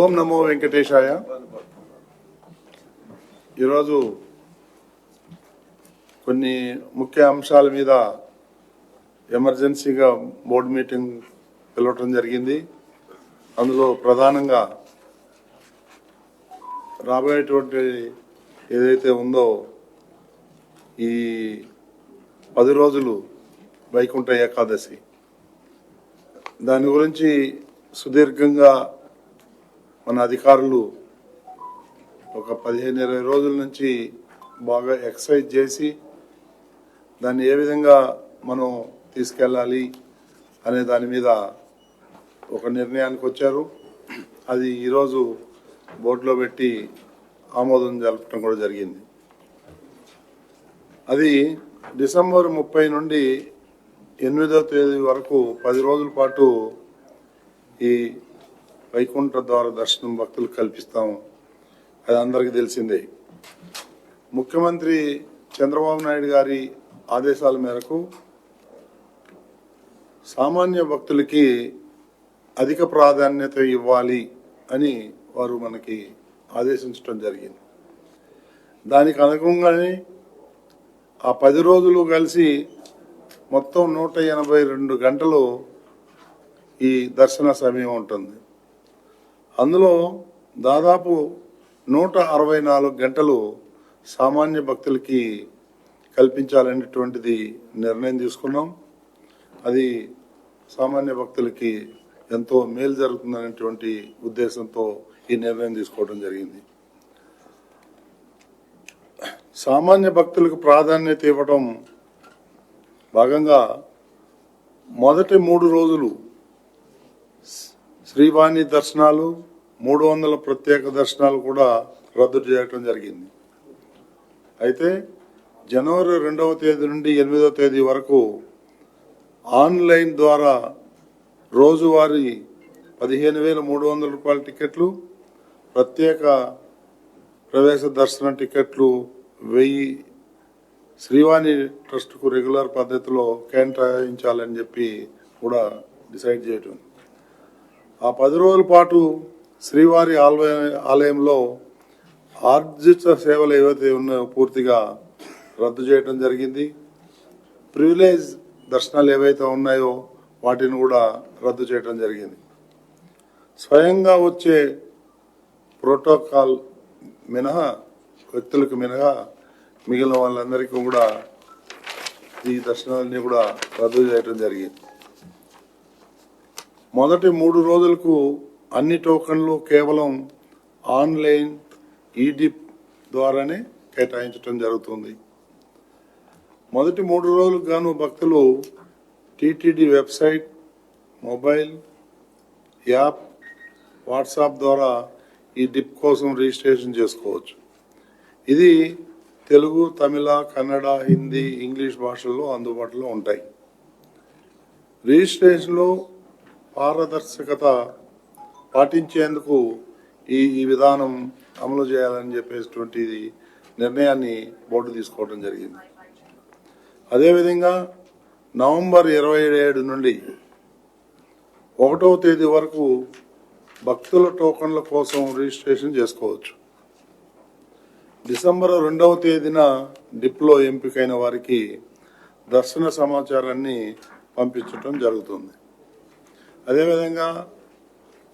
ఓం నమో వెంకటేశాయ. ఈరోజు కొన్ని ముఖ్య అంశాల మీద ఎమర్జెన్సీగా బోర్డు మీటింగ్ పిలవటం జరిగింది. అందులో ప్రధానంగా రాబోయేటువంటి ఏదైతే ఉందో ఈ పది రోజులు వైకుంఠ ఏకాదశి దాని గురించి సుదీర్ఘంగా మన అధికారులు ఒక పదిహేను ఇరవై రోజుల నుంచి బాగా ఎక్సర్సైజ్ చేసి దాన్ని ఏ విధంగా మనం తీసుకెళ్ళాలి అనే దాని మీద ఒక నిర్ణయానికి వచ్చారు. అది ఈరోజు బోర్డులో పెట్టి ఆమోదం జరపడం కూడా జరిగింది. అది డిసెంబర్ ముప్పై నుండి ఎనిమిదవ తేదీ వరకు పది రోజుల పాటు ఈ వైకుంఠ ద్వార దర్శనం భక్తులకు కల్పిస్తాం. అది అందరికీ తెలిసిందే. ముఖ్యమంత్రి చంద్రబాబు నాయుడు గారి ఆదేశాల మేరకు సామాన్య భక్తులకి అధిక ప్రాధాన్యత ఇవ్వాలి అని వారు మనకి ఆదేశించడం జరిగింది. దానికి అనుగుణంగానే ఆ పది రోజులు కలిసి మొత్తం నూట ఎనభై రెండు గంటలు ఈ దర్శన సమయం ఉంటుంది. అందులో దాదాపు నూట అరవై నాలుగు గంటలు సామాన్య భక్తులకి కల్పించాలనేటువంటిది నిర్ణయం తీసుకున్నాం. అది సామాన్య భక్తులకి ఎంతో మేలు జరుగుతుందనేటువంటి ఉద్దేశంతో ఈ నిర్ణయం తీసుకోవడం జరిగింది. సామాన్య భక్తులకు ప్రాధాన్యత ఇవ్వడం భాగంగా మొదటి మూడు రోజులు శ్రీవాణి దర్శనాలు మూడు వందల ప్రత్యేక దర్శనాలు కూడా రద్దు చేయటం జరిగింది. అయితే జనవరి రెండవ తేదీ నుండి ఎనిమిదవ తేదీ వరకు ఆన్లైన్ ద్వారా రోజువారీ పదిహేను వేల మూడు వందల రూపాయల టికెట్లు ప్రత్యేక ప్రవేశ దర్శన టికెట్లు వెయ్యి శ్రీవాణి ట్రస్ట్కు రెగ్యులర్ పద్ధతిలో కేటాయించాలని చెప్పి కూడా డిసైడ్ చేయటం. ఆ పది రోజుల పాటు శ్రీవారి ఆలయ- ఆలయంలో ఆర్జిత సేవలు ఏవైతే ఉన్నాయో పూర్తిగా రద్దు చేయడం జరిగింది. ప్రివిలేజ్ దర్శనాలు ఏవైతే ఉన్నాయో వాటిని కూడా రద్దు చేయడం జరిగింది. స్వయంగా వచ్చే ప్రోటోకాల్ మినహా వ్యక్తులకు మినహా మిగిలిన వాళ్ళందరికీ కూడా ఈ దర్శనాలన్నీ కూడా రద్దు చేయడం జరిగింది. మొదటి మూడు రోజులకు అన్ని టోకన్లు కేవలం ఆన్లైన్ ఈడిప్ ద్వారానే కేటాయించడం జరుగుతుంది. మొదటి మూడు రోజులకు గాను భక్తులు TTD website mobile app WhatsApp ద్వారా ఈ డిప్ కోసం రిజిస్ట్రేషన్ చేసుకోవచ్చు. ఇది తెలుగు తమిళ కన్నడ హిందీ ఇంగ్లీష్ భాషల్లో అందుబాటులో ఉంటాయి. రిజిస్ట్రేషన్లో పారదర్శకత పాటించేందుకు ఈ ఈ విధానం అమలు చేయాలని చెప్పేటువంటి నిర్ణయాన్ని బోర్డు తీసుకోవడం జరిగింది. అదేవిధంగా నవంబర్ ఇరవై ఏడు నుండి ఒకటవ తేదీ వరకు భక్తుల టోకన్ల కోసం రిజిస్ట్రేషన్ చేసుకోవచ్చు. డిసెంబర్ రెండవ తేదీన డిప్లో ఎంపికైన వారికి దర్శన సమాచారాన్ని పంపించడం జరుగుతుంది. అదేవిధంగా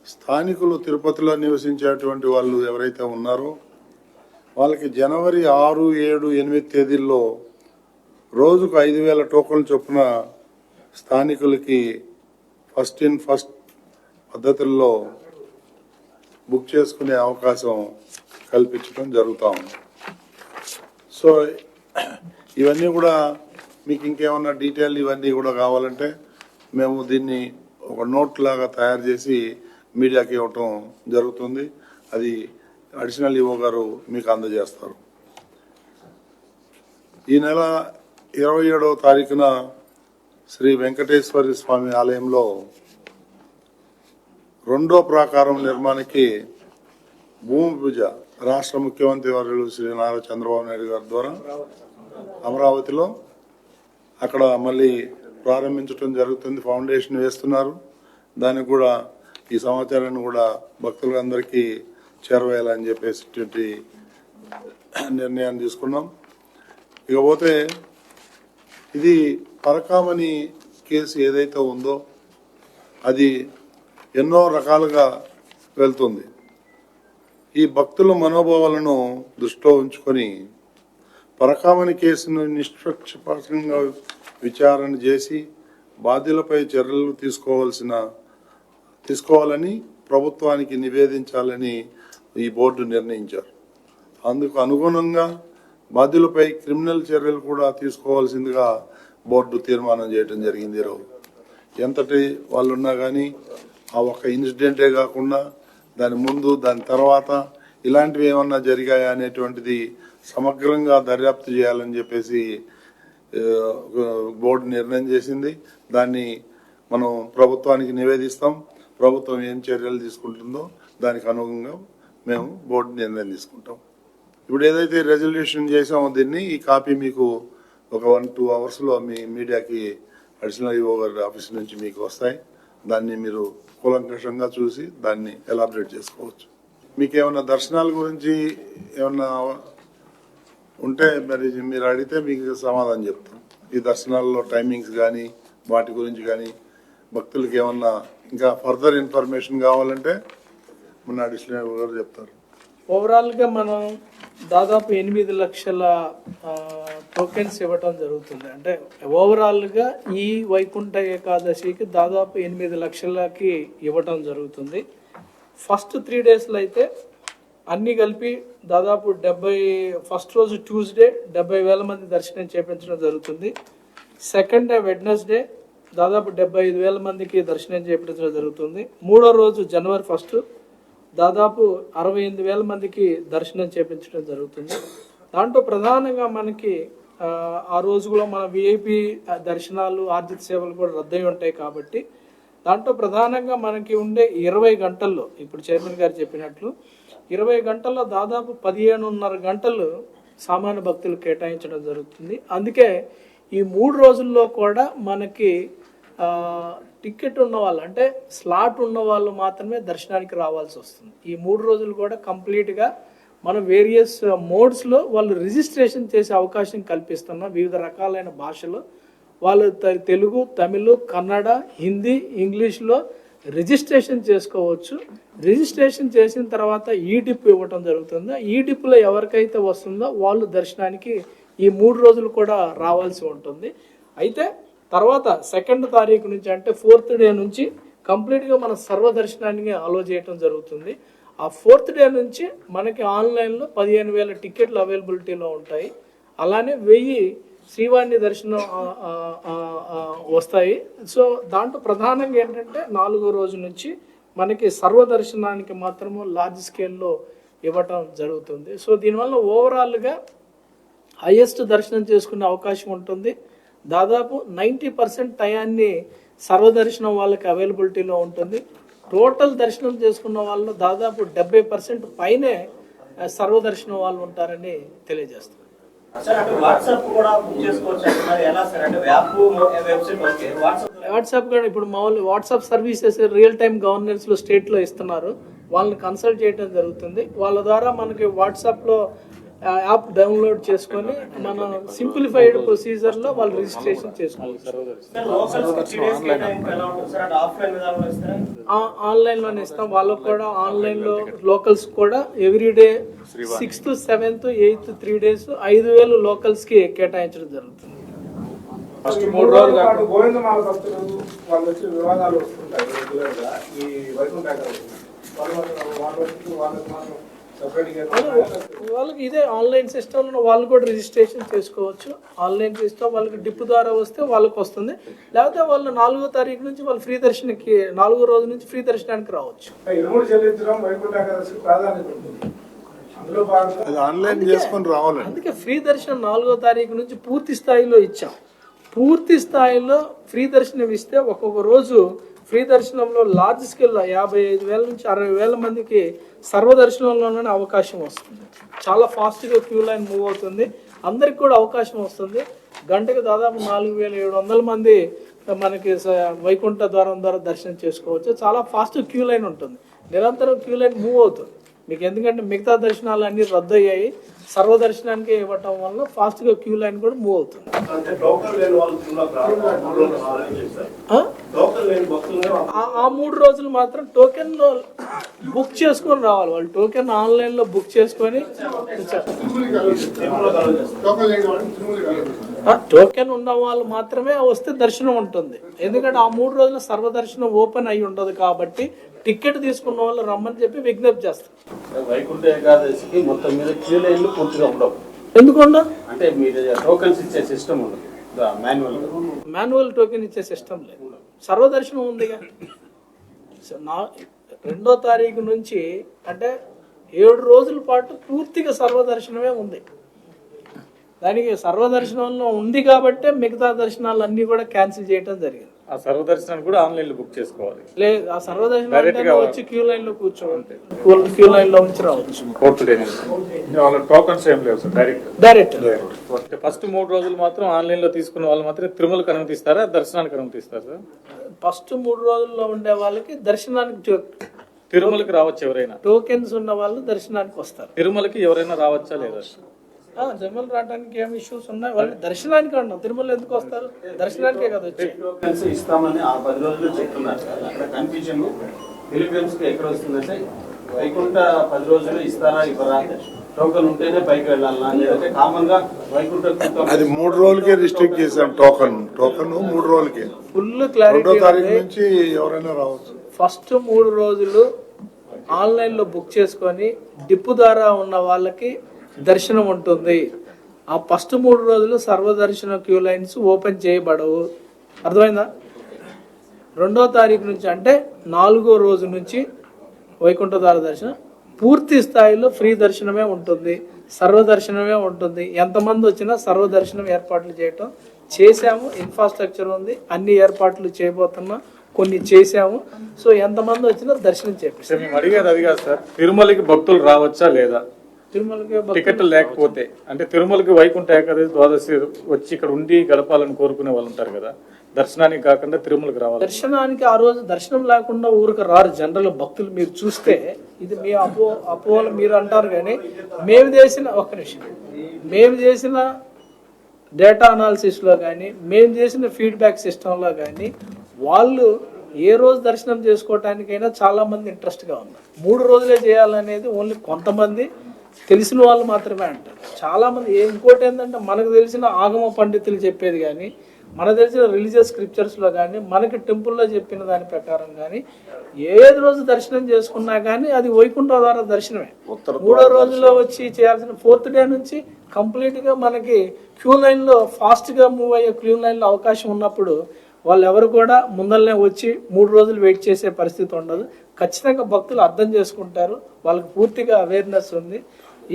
స్థానికులు తిరుపతిలో నివసించేటువంటి వాళ్ళు ఎవరైతే ఉన్నారో వాళ్ళకి జనవరి ఆరు ఏడు ఎనిమిది తేదీల్లో రోజుకు ఐదు వేల టోకన్లు చొప్పున స్థానికులకి ఫస్ట్ ఇన్ ఫస్ట్ పద్ధతుల్లో బుక్ చేసుకునే అవకాశం కల్పించడం జరుగుతూ ఉంది. సో ఇవన్నీ కూడా మీకు ఇంకేమన్నా డీటెయిల్ ఇవన్నీ కూడా కావాలంటే మేము దీన్ని ఒక నోట్ లాగా తయారు చేసి మీడియాకి ఇవ్వటం జరుగుతుంది. అది అడిషనల్ ఈవో గారు మీకు అందజేస్తారు. ఈ నెల ఇరవై ఏడవ తారీఖున శ్రీ వెంకటేశ్వర స్వామి ఆలయంలో రెండో ప్రాకారం నిర్మాణానికి భూమి పూజ రాష్ట్ర ముఖ్యమంత్రి వర్యులు శ్రీ నారా చంద్రబాబు నాయుడు గారి ద్వారా అమరావతిలో అక్కడ మళ్ళీ ప్రారంభించడం జరుగుతుంది. ఫౌండేషన్ వేస్తున్నారు. దానికి కూడా ఈ సమాచారాన్ని కూడా భక్తులందరికీ చేరవేయాలని చెప్పేసి నిర్ణయాన్ని తీసుకున్నాం. ఇకపోతే ఇది పరకామణి కేసు ఏదైతే ఉందో అది ఎన్నో రకాలుగా వెళ్తుంది. ఈ భక్తుల మనోభావాలను దృష్టిలో ఉంచుకొని పరకామణి కేసును నిష్పక్షపాతంగా విచారణ చేసి బాధ్యులపై చర్యలు తీసుకోవాల్సిన తీసుకోవాలని ప్రభుత్వానికి నివేదించాలని ఈ బోర్డు నిర్ణయించారు. అందుకు అనుగుణంగా బాధ్యులపై క్రిమినల్ చర్యలు కూడా తీసుకోవాల్సిందిగా బోర్డు తీర్మానం చేయడం జరిగింది ఈరోజు. ఎంతటి వాళ్ళు ఉన్నా కానీ ఆ ఒక్క ఇన్సిడెంటే కాకుండా దాని ముందు దాని తర్వాత ఇలాంటివి ఏమన్నా జరిగాయా అనేటువంటిది సమగ్రంగా దర్యాప్తు చేయాలని చెప్పేసి బోర్డు నిర్ణయం చేసింది. దాన్ని మనం ప్రభుత్వానికి నివేదిస్తాం. ప్రభుత్వం ఏం చర్యలు తీసుకుంటుందో దానికి అనుగుణంగా మేము బోర్డు నిర్ణయం తీసుకుంటాం. ఇప్పుడు ఏదైతే రెజల్యూషన్ చేసామో దీన్ని ఈ కాపీ మీకు ఒక వన్ టూ అవర్స్లో మీ మీడియాకి అడిషనల్ ఈఓ గారి ఆఫీస్ నుంచి మీకు వస్తాయి. దాన్ని మీరు కూలంకషంగా చూసి దాన్ని ఎలాబరేట్ చేసుకోవచ్చు. మీకు ఏమైనా దర్శనాల గురించి ఏమన్నా ఉంటే మరి మీరు అడిగితే మీకు సమాధానం చెప్తాం. ఈ దర్శనాల్లో టైమింగ్స్ కానీ వాటి గురించి కానీ భక్తులకి ఏమన్నా ఇంకా ఫర్దర్ ఇన్ఫర్మేషన్ కావాలంటే మన అడిషనల్ గారు చెప్తారు. ఓవరాల్గా మనం దాదాపు ఎనిమిది లక్షల టోకెన్స్ ఇవ్వటం జరుగుతుంది. అంటే ఓవరాల్గా ఈ వైకుంఠ ఏకాదశికి దాదాపు ఎనిమిది లక్షలకి ఇవ్వటం జరుగుతుంది. ఫస్ట్ త్రీ డేస్లో అయితే అన్నీ కలిపి దాదాపు డెబ్బై ఫస్ట్ రోజు ట్యూస్డే డెబ్బై వేల మంది దర్శనం చేపించడం జరుగుతుంది. సెకండ్ డే వెడ్నెస్డే దాదాపు డెబ్బై ఐదు వేల మందికి దర్శనం చేపించడం జరుగుతుంది. మూడో రోజు జనవరి ఫస్ట్ దాదాపు అరవై ఎనిమిది వేల మందికి దర్శనం చేపించడం జరుగుతుంది. దాంట్లో ప్రధానంగా మనకి ఆ, రోజు కూడా మన విఐపి దర్శనాలు ఆర్థిక సేవలు కూడా రద్దయి ఉంటాయి కాబట్టి దాంట్లో ప్రధానంగా మనకి ఉండే ఇరవై గంటల్లో ఇప్పుడు చైర్మన్ గారు చెప్పినట్లు ఇరవై గంటల్లో దాదాపు పదిహేనున్నర గంటలు సామాన్య భక్తులు కేటాయించడం జరుగుతుంది. అందుకే ఈ మూడు రోజుల్లో కూడా మనకి టికెట్ ఉన్న వాళ్ళు అంటే స్లాట్ ఉన్న వాళ్ళు మాత్రమే దర్శనానికి రావాల్సి వస్తుంది. ఈ మూడు రోజులు కూడా కంప్లీట్గా మనం వేరియస్ మోడ్స్లో uh, వాళ్ళు రిజిస్ట్రేషన్ చేసే అవకాశం కల్పిస్తున్నాం వివిధ రకాలైన భాషలు వాళ్ళు తెలుగు తమిళ్ కన్నడ హిందీ ఇంగ్లీష్లో రిజిస్ట్రేషన్ చేసుకోవచ్చు. రిజిస్ట్రేషన్ చేసిన తర్వాత ఈ డిప్ ఇవ్వటం జరుగుతుంది. ఈ డిప్లో ఎవరికైతే వస్తుందో వాళ్ళు దర్శనానికి ఈ మూడు రోజులు కూడా రావాల్సి ఉంటుంది. అయితే తర్వాత సెకండ్ తారీఖు నుంచి అంటే ఫోర్త్ డే నుంచి కంప్లీట్గా మన సర్వదర్శనానికి అలో చేయటం జరుగుతుంది. ఆ ఫోర్త్ డే నుంచి మనకి ఆన్లైన్లో పదిహేను వేల టికెట్లు అవైలబిలిటీలో ఉంటాయి. అలానే వెయ్యి శ్రీవాణి దర్శనం వస్తాయి. సో దాంట్లో ప్రధానంగా ఏంటంటే నాలుగో రోజు నుంచి మనకి సర్వ దర్శనానికి మాత్రము లార్జ్ స్కేల్లో ఇవ్వటం జరుగుతుంది. సో దీనివల్ల ఓవరాల్గా హయ్యెస్ట్ దర్శనం చేసుకునే అవకాశం ఉంటుంది. దాదాపు నైంటీ పర్సెంట్ టయాన్ని సర్వదర్శనం వాళ్ళకి అవైలబిలిటీలో ఉంటుంది. టోటల్ దర్శనం చేసుకున్న వాళ్ళు దాదాపు డెబ్బై పర్సెంట్ పైనే సర్వదర్శనం వాళ్ళు ఉంటారని తెలియజేస్తారు వాట్సాప్ కూడా బుక్ చేసుకోవచ్చు అంటున్నారు ఎలా సార్? అంటే app website okay WhatsApp WhatsApp కూడా ఇప్పుడు మామూలు వాట్సాప్ సర్వీసెస్ రియల్ టైమ్ గవర్నెన్స్లో స్టేట్లో ఇస్తున్నారు. వాళ్ళని కన్సల్ట్ చేయడం జరుగుతుంది. వాళ్ళ ద్వారా మనకి వాట్సాప్లో యాప్ డౌన్లోడ్ చేసుకొని మనం సింప్లిఫైడ్ ప్రొసీజర్లో వాళ్ళు రిజిస్ట్రేషన్ చేసుకోవచ్చు సార్ లోకల్స్ త్రీ డేస్ కేటాయింపు ఎలా ఉంటుంది సార్? అంటే ఆఫ్లైన్ విధానంలో ఇస్తారా? ఆ- ఆన్లైన్లోనే ఇస్తాం. వాళ్ళకు కూడా ఆన్లైన్లో లోకల్స్ కూడా everyday sixth seventh eighth three days ఐదు వేలు లోకల్స్కి కేటాయించడం జరుగుతుంది. ఫస్ట్ మూడు రోజులు గోవిందమాల భక్తులు వాళ్ళు వచ్చి వివాదాలు వస్తుంటాయి. రెగ్యులర్గా ఈ వైకుంఠ. వాళ్ళు వాళ్ళ వాళ్ళకి మాత్రం వాళ్ళకి ఇదే ఆన్లైన్ సిస్టంలో వాళ్ళు కూడా రిజిస్ట్రేషన్ చేసుకోవచ్చు. ఆన్లైన్ సిస్టమ్ వాళ్ళకి డిప్ ద్వారా వస్తే వాళ్ళకి వస్తుంది. లేకపోతే వాళ్ళు నాలుగో తారీఖు నుంచి వాళ్ళు ఫ్రీ దర్శనకి నాలుగో రోజు నుంచి ఫ్రీ దర్శనానికి రావచ్చు. అందుకే ఫ్రీ దర్శనం నాలుగో తారీఖు నుంచి పూర్తి స్థాయిలో ఇచ్చాం. పూర్తి స్థాయిలో ఫ్రీ దర్శనం ఇస్తే ఒక్కొక్క రోజు ఫ్రీ దర్శనంలో లార్జ్ స్కేల్లో యాభై ఐదు వేల నుంచి అరవై వేల మందికి సర్వదర్శనంలోనే అవకాశం వస్తుంది. చాలా ఫాస్ట్గా క్యూ లైన్ మూవ్ అవుతుంది. అందరికి కూడా అవకాశం వస్తుంది. గంటకు దాదాపు నాలుగు వేల ఏడు వందల మంది మనకి స- వైకుంఠ ద్వారం ద్వారా దర్శనం చేసుకోవచ్చు. చాలా ఫాస్ట్ క్యూ లైన్ ఉంటుంది. నిరంతరం క్యూ లైన్ మూవ్ అవుతుంది. మీకు ఎందుకంటే మిగతా దర్శనాలు అన్నీ రద్దు అయ్యాయి. సర్వదర్శనానికి ఇవ్వటం వల్ల ఫాస్ట్గా క్యూ లైన్ కూడా మూవ్ అవుతుంది అంటే టోకన్ లేని వాళ్ళు తిరుమలకు రావాలి. మూడు రోజులు రావాలని చెప్పారు. ఆ? టోకన్ లేని భక్తులు ఆ- ఆ మూడు రోజులు మాత్రం టోకెన్ బుక్ చేసుకొని రావాలి వాళ్ళు టోకెన్ ఆన్లైన్లో బుక్ చేసుకొని టోకెన్ ఉన్న వాళ్ళు మాత్రమే వస్తే దర్శనం ఉంటుంది ఎందుకంటే ఆ మూడు రోజులు సర్వదర్శనం ఓపెన్ అయి ఉండదు కాబట్టి టికెట్ తీసుకున్న వాళ్ళు రమ్మని చెప్పి విజ్ఞప్తి చేస్తారు వైకుంఠ ఏకాదశికి మొత్తం మీద క్యూ లైన్లు పూర్తిగా ఉండవు. ఎందుకుండా అంటే మీరు టోకన్స్ ఇచ్చే సిస్టమ్ ఉండదు. మాన్యువల్. మాన్యువల్ టోకెన్ ఇచ్చే సిస్టమ్ లేదు. సర్వదర్శనం ఉందిగా. నా రెండో తారీఖు నుంచి అంటే ఏడు రోజుల పాటు పూర్తిగా సర్వదర్శనమే ఉంది. దానికి సర్వదర్శనంలో ఉంది కాబట్టే మిగతా దర్శనాలు అన్నీ కూడా క్యాన్సిల్ చేయడం జరిగింది. ఆ సర్వదర్శనాన్ని కూడా ఆన్లైన్లో బుక్ చేసుకోవాలి. లేదు ఆ సర్వదర్శనం గా వచ్చి క్యూ లైన్లో కూర్చోవాలి క్యూ లైన్లో ఉంచి రావచ్చు టోకన్స్ ఏం లేవు సార్ డైరెక్ట్ డైరెక్ట్ ఫస్ట్ మూడు రోజులు మాత్రం ఆన్లైన్లో తీసుకున్న వాళ్ళు మాత్రం తిరుమలకు అనుమతిస్తారా దర్శనానికి అనుమతిస్తారా సార్? ఫస్ట్ మూడు రోజుల్లో ఉండే వాళ్ళకి దర్శనానికి తిరుమలకి రావచ్చు ఎవరైనా. టోకెన్స్ ఉన్న వాళ్ళు దర్శనానికి వస్తారు. తిరుమలకి ఎవరైనా రావచ్చా లేదా? ఆ, తిరుమల రావడానికి ఏం ఇష్యూస్ ఉన్నాయి? వాళ్ళు దర్శనానికి అన్నాం తిరుమల ఎందుకు వస్తారు? దర్శనానికే కదా వచ్చి. టోకన్స్ ఇస్తామని ఆ పది రోజులు చెప్తున్నారు. అక్కడ కన్ఫ్యూజన్కి ఎక్కడ వస్తుందంటే వైకుంఠ పది రోజులు ఇస్తారా ఇవ్వరా? టోకన్ ఉంటేనే పైకి వెళ్ళాలన్నా లేదంటే కామన్గా వైకుంఠ అది మూడు రోజులకే రిస్ట్రిక్ట్ చేశాం టోకన్ టోకన్ మూడు రోజులకే. ఫుల్ క్లారిటీ తారీఖు నుంచి ఎవరైనా రావచ్చు. ఫస్ట్ మూడు రోజులు ఆన్లైన్లో బుక్ చేసుకొని డిప్పు ద్వారా ఉన్న వాళ్ళకి దర్శనం ఉంటుంది. ఆ ఫస్ట్ మూడు రోజులు సర్వదర్శన క్యూ లైన్స్ ఓపెన్ చేయబడవు. అర్థమైందా? రెండో తారీఖు నుంచి అంటే నాలుగో రోజు నుంచి వైకుంఠ దర్శనం పూర్తి స్థాయిలో ఫ్రీ దర్శనమే ఉంటుంది. సర్వదర్శనమే ఉంటుంది. ఎంతమంది వచ్చినా సర్వదర్శనం ఏర్పాట్లు చేయటం చేశాము. ఇన్ఫ్రాస్ట్రక్చర్ ఉంది. అన్ని ఏర్పాట్లు చేయబోతున్నా కొన్ని చేశాము. సో ఎంతమంది వచ్చినా దర్శనం చేపిస్తాం. సార్ మేము అడిగేది అది కాదు సార్. తిరుమలకి భక్తులు రావచ్చా లేదా? తిరుమలకి టికెట్ లేకపోతే అంటే తిరుమలకి వైకుంఠ ఏకాదశి ద్వాదశి వచ్చి ఇక్కడ ఉండి గడపాలని కోరుకునే వాళ్ళు ఉంటారు కదా దర్శనానికి కాకుండా తిరుమలకి రావాలి. దర్శనానికి ఆ రోజు దర్శనం లేకుండా ఊరికి రారు జనరల్ భక్తులు. మీరు చూస్తే ఇది మీ అపో అపోహలు మీరు అంటారు కానీ మేము చేసిన ఒక్క నిమిషం. మేము చేసిన డేటా అనాలిసిస్లో కానీ మేము చేసిన ఫీడ్బ్యాక్ సిస్టంలో కానీ వాళ్ళు ఏ రోజు దర్శనం చేసుకోవటానికైనా చాలా మంది ఇంట్రెస్ట్గా ఉన్నారు. మూడు రోజులే చేయాలనేది ఓన్లీ కొంతమంది తెలిసిన వాళ్ళు మాత్రమే అంటారు. చాలా మంది ఏ- ఇంకోటి ఏంటంటే మనకు తెలిసిన ఆగమ పండితులు చెప్పేది కానీ మనకు తెలిసిన రిలీజియస్ స్క్రిప్చర్స్లో కానీ మనకి టెంపుల్లో చెప్పిన దాని ప్రకారం కానీ ఏది రోజు దర్శనం చేసుకున్నా కానీ అది వైకుంఠ ద్వారా దర్శనమే మూడో రోజులో వచ్చి చేయాల్సిన ఫోర్త్ డే నుంచి కంప్లీట్గా మనకి క్యూ లైన్లో ఫాస్ట్గా మూవ్ అయ్యే క్యూ లైన్లో అవకాశం ఉన్నప్పుడు వాళ్ళు ఎవరు కూడా ముందరనే వచ్చి మూడు రోజులు వెయిట్ చేసే పరిస్థితి ఉండదు. ఖచ్చితంగా భక్తులు అర్థం చేసుకుంటారు. వాళ్ళకి పూర్తిగా అవేర్నెస్ ఉంది.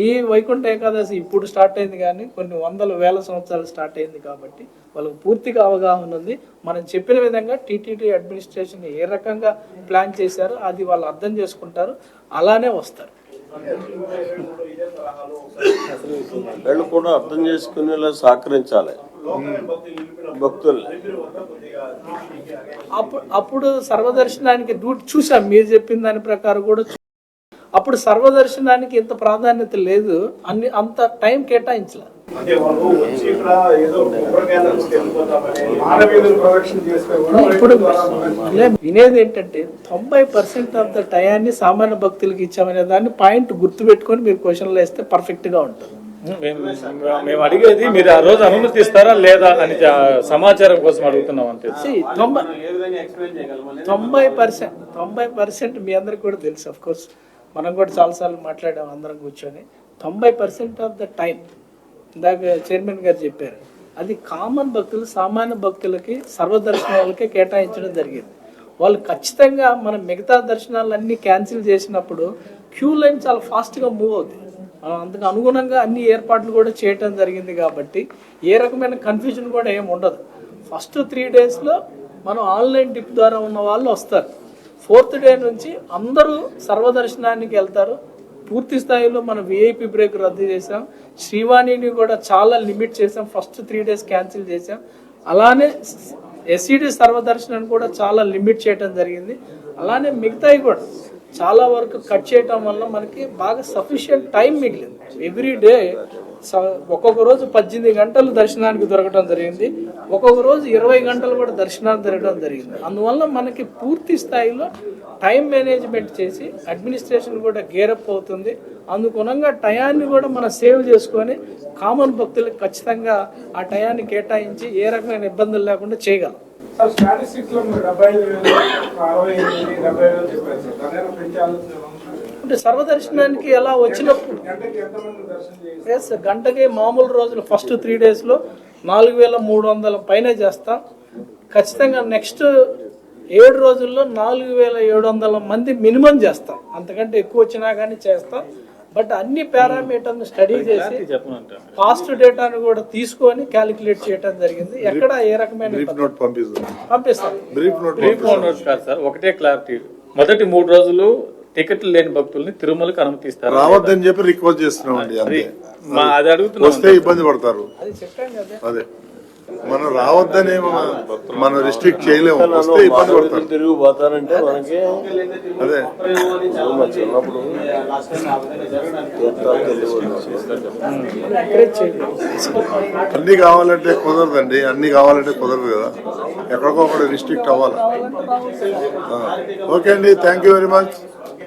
ఈ వైకుంఠ ఏకాదశి ఇప్పుడు స్టార్ట్ అయింది కానీ కొన్ని వందల వేల సంవత్సరాలు స్టార్ట్ అయింది కాబట్టి వాళ్ళకి పూర్తిగా అవగాహన ఉంది. మనం చెప్పిన విధంగా టీటీడీ అడ్మినిస్ట్రేషన్ ఏ రకంగా ప్లాన్ చేశారో అది వాళ్ళు అర్థం చేసుకుంటారు. అలానే వస్తారు. వీళ్ళు కూడా అర్థం చేసుకునేలా సహకరించాలి. భక్తులు అప్పుడు అప్పుడు సర్వదర్శనానికి చూసాం. మీరు చెప్పిన దాని ప్రకారం కూడా అప్పుడు సర్వదర్శనానికి ఇంత ప్రాధాన్యత లేదు. అన్ని అంత టైం కేటాయించలేదు ఇప్పుడు వినేది ఏంటంటే తొంభై పర్సెంట్ ఆఫ్ ద టయాన్ని సామాన్య భక్తులకి ఇచ్చామనే దాన్ని పాయింట్ గుర్తుపెట్టుకొని మీరు క్వశ్చన్లో వేస్తే పర్ఫెక్ట్గా ఉంటుంది. మేము అడిగేది మీరు ఆ రోజు అనుమతిస్తారా లేదా అని సమాచారం కోసం అడుగుతున్నాం అంతే. తొంభై పర్సెంట్ తొంభై పర్సెంట్ మీ అందరికి కూడా తెలుసు అఫ్ కోర్స్ మనం కూడా చాలాసార్లు మాట్లాడాం అందరం కూర్చొని. తొంభై పర్సెంట్ ఆఫ్ ద టైం ఇందాక చైర్మన్ గారు చెప్పారు. అది కామన్ భక్తులు సామాన్య భక్తులకి సర్వదర్శనాలకే కేటాయించడం జరిగింది. వాళ్ళు ఖచ్చితంగా మనం మిగతా దర్శనాలన్నీ క్యాన్సిల్ చేసినప్పుడు క్యూ లైన్ చాలా ఫాస్ట్గా మూవ్ అవుతుంది మనం అందుకు అనుగుణంగా అన్ని ఏర్పాట్లు కూడా చేయటం జరిగింది కాబట్టి ఏ రకమైన కన్ఫ్యూజన్ కూడా ఏమి ఉండదు. ఫస్ట్ త్రీ డేస్లో మనం ఆన్లైన్ టిప్ ద్వారా ఉన్న వాళ్ళు వస్తారు. ఫోర్త్ డే నుంచి అందరూ సర్వదర్శనానికి వెళ్తారు. పూర్తి స్థాయిలో మనం విఐపి బ్రేక్ రద్దు చేసాం శ్రీవాణిని కూడా చాలా లిమిట్ చేసాం ఫస్ట్ త్రీ డేస్ క్యాన్సిల్ చేసాం అలానే ఎస్సీడీ సర్వదర్శనాన్ని కూడా చాలా లిమిట్ చేయడం జరిగింది. అలానే మిగతాయి కూడా చాలా వరకు కట్ చేయటం వల్ల మనకి బాగా సఫిషియంట్ టైం మిగిలింది. ఎవ్రీ డే ఒక్కొక్క రోజు పద్దెనిమిది గంటలు దర్శనానికి దొరకడం జరిగింది. ఒక్కొక్క రోజు ఇరవై గంటలు కూడా దర్శనానికి దొరకడం జరిగింది. అందువల్ల మనకి పూర్తి స్థాయిలో టైం మేనేజ్మెంట్ చేసి అడ్మినిస్ట్రేషన్ కూడా గేరప్ అవుతుంది. అందుకునంగా టయాన్ని కూడా మనం సేవ్ చేసుకొని కామన్ భక్తులకు ఖచ్చితంగా ఆ టయాన్ని కేటాయించి ఏ రకమైన ఇబ్బందులు లేకుండా చేయగలం. సార్ స్టాటిస్టిక్స్లో డెబ్బై ఐదు వేలు అరవై ఎనిమిది డెబ్బై వేలు చెప్పారు సార్. పెంచాల్సిన పెంచే ఆలోచన ఏమైనా ఉందా? అంటే సర్వదర్శనానికి ఎలా వచ్చినప్పుడు? గంటకి ఎంతమంది దర్శనం చేసి ఎస్ గంటకి మామూలు రోజులు ఫస్ట్ త్రీ డేస్లో నాలుగు వేల మూడు వందల పైనే చేస్తాం. ఖచ్చితంగా నెక్స్ట్ ఏడు రోజుల్లో నాలుగు వేల ఏడు వందల మంది మినిమం చేస్తాం. అంతకంటే ఎక్కువ వచ్చినా కానీ చేస్తాం. బట్ అన్ని పారామీటర్ని స్టడీ చేసి పాస్ట్ డేటాను కూడా తీసుకొని క్యాలిక్యులేట్ చేయడం జరిగింది. ఎక్కడ ఏ రకమైన పంపిస్తాం. ఒకటే క్లారిటీ మొదటి మూడు రోజులు టికెట్లు లేని భక్తుల్ని తిరుమలకు అనుమతిస్తారు. రావద్దని చెప్పి రిక్వెస్ట్ చేస్తున్నాం అండి అంతే. మా అది అడుగుతున్నాం వస్తే ఇబ్బంది పడతారు. అది చెప్పాం కదా. అదే. మనం రావద్దని మన- రిస్ట్రిక్ట్ చేయలేము. వస్తే ఇబ్బంది పడతారు. తిరిగి పోతానంటే మనకి అదే. చిన్నప్పుడు అన్ని కావాలంటే కుదరదండి. అన్ని కావాలంటే కుదరదు కదా. ఎక్కడికో ఒకటి రిస్ట్రిక్ట్ అవ్వాలి. ఓకే అండి. Thank you very much